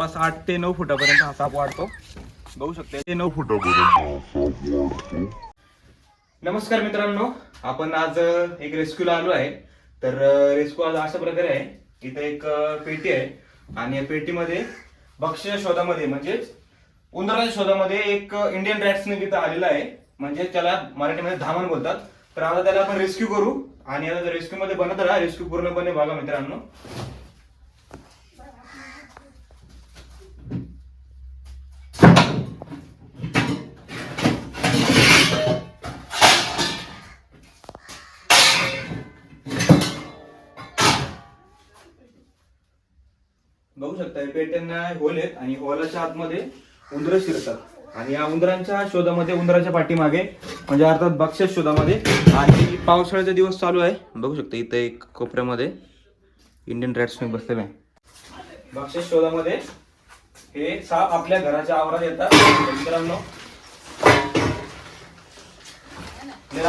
जवळपास आठ ते नऊ फुटापर्यंत हा साप वाढतो. बघू शकते ते नऊ फुट. नमस्कार मित्रांनो आपण आज एक एक रेस्क्यूला आलो आहे. तर रेस्क्यू आज अशा प्रकारे आहे इथं एक पेटी आहे. आणि या पेटीमध्ये भक्ष्य शोधामध्ये म्हणजेच उंदराच्या शोधामध्ये एक इंडियन रॅट्सने तिथं आलेला आहे. म्हणजे त्याला मराठीमध्ये धामण बोलतात. तर आता त्याला आपण रेस्क्यू करू. आणि आता रेस्क्यू मध्ये बनत राहा. रेस्क्यू पूर्णपणे बघा मित्रांनो. बघू शकता पेट्यांना होल आहेत आणि होलाच्या आतमध्ये उंदरं शिरतात. आणि या उंदरांच्या शोधामध्ये उंदराच्या पाठीमागे म्हणजे अर्थात बक्षस शोधामध्ये आणि पावसाळ्याचा दिवस चालू आहे. बघू शकता इथं एक कोपऱ्यामध्ये इंडियन रॅट स्नेक बसलेला आहे. बक्षस शोधामध्ये हे साप आपल्या घराच्या आवारात येतात. तर मित्रांनो हे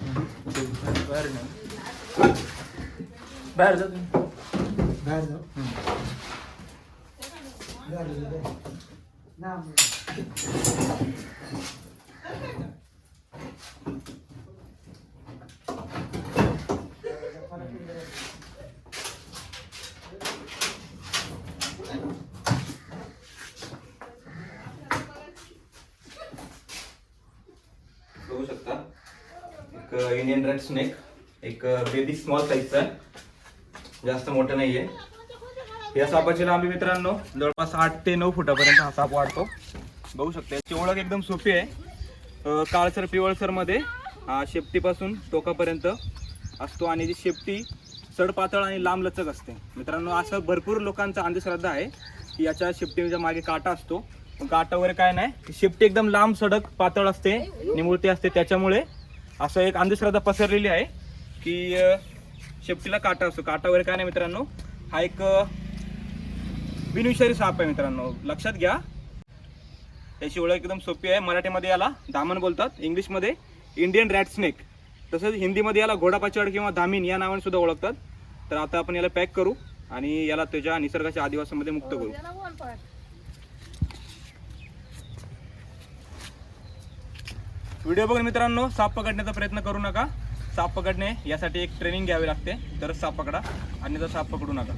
बाहेर नाही. बाहेर जा तुम्ही. बाहेर जाऊ ना बघू शकता एक इंडियन रेड स्नेक एक बेबी स्मॉल साईजचा आहे जास्त मोठं नाहीये. या सापाची लांबी मित्रांनो जवळपास आठ ते नऊ फुटापर्यंत हा साप वाढतो. बघू शकते याची ओळख एकदम सोपी आहे. काळसर पिवळसरमध्ये हा शेपटीपासून टोकापर्यंत असतो आणि जी शेपटी सडपातळ आणि लांब लचक असते. मित्रांनो असं भरपूर लोकांचा अंधश्रद्धा आहे की याच्या शेपटीच्या मागे काटा असतो. काटा वगैरे काय नाही. शेपटी एकदम लांब सडक पातळ असते निमुळती असते. त्याच्यामुळे असं एक अंधश्रद्धा पसरलेली आहे की शेपटीला काटा असतो. काटा वगैरे काय नाही मित्रांनो. हा एक बिनविषारी साप आहे मित्रांनो. लक्षात घ्या. त्याची ओळख एकदम सोपी आहे. मराठीमध्ये याला दामन बोलतात. इंग्लिशमध्ये इंडियन रॅट स्नेक. तसंच हिंदीमध्ये याला घोडापाचड किंवा धामीन या नावाने सुद्धा ओळखतात. तर आता आपण याला पॅक करू आणि याला त्याच्या निसर्गाच्या आदिवासामध्ये मुक्त करू. व्हिडिओ बघून मित्रांनो साप पकडण्याचा प्रयत्न करू नका. साप पकडणे यासाठी एक ट्रेनिंग घ्यावी लागते. तरच साप पकडा अन्यथा साप पकडू नका.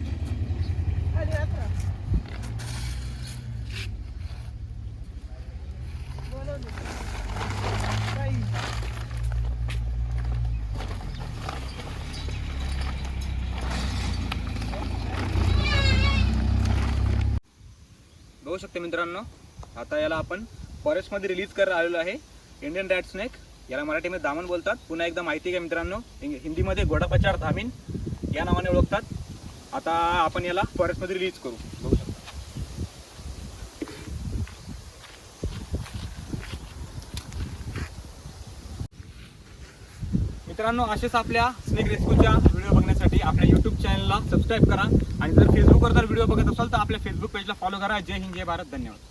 बघू शकते मित्रांनो आता याला आपण फॉरेस्टमध्ये रिलीज करायला आलेलो आहे. इंडियन रॅट स्नेक याला मराठीमध्ये दामन बोलतात. पुन्हा एकदा माहिती घ्या मित्रांनो. हिंदीमध्ये घोडापचार धामीन या नावाने ओळखतात. आता आपण याला फॉरेस्टमध्ये रिलीज करू. बघू शकता. मित्रांनो असेच आपल्या स्नेक रेस्क्यूच्या व्हिडिओ बघण्यासाठी आपल्या यूट्यूब चॅनलला सबस्क्राईब करा. आणि जर फेसबुकवर जर व्हिडिओ बघत असाल तर आपल्या फेसबुक पेजला फॉलो करा. जय हिंद जय भारत. धन्यवाद.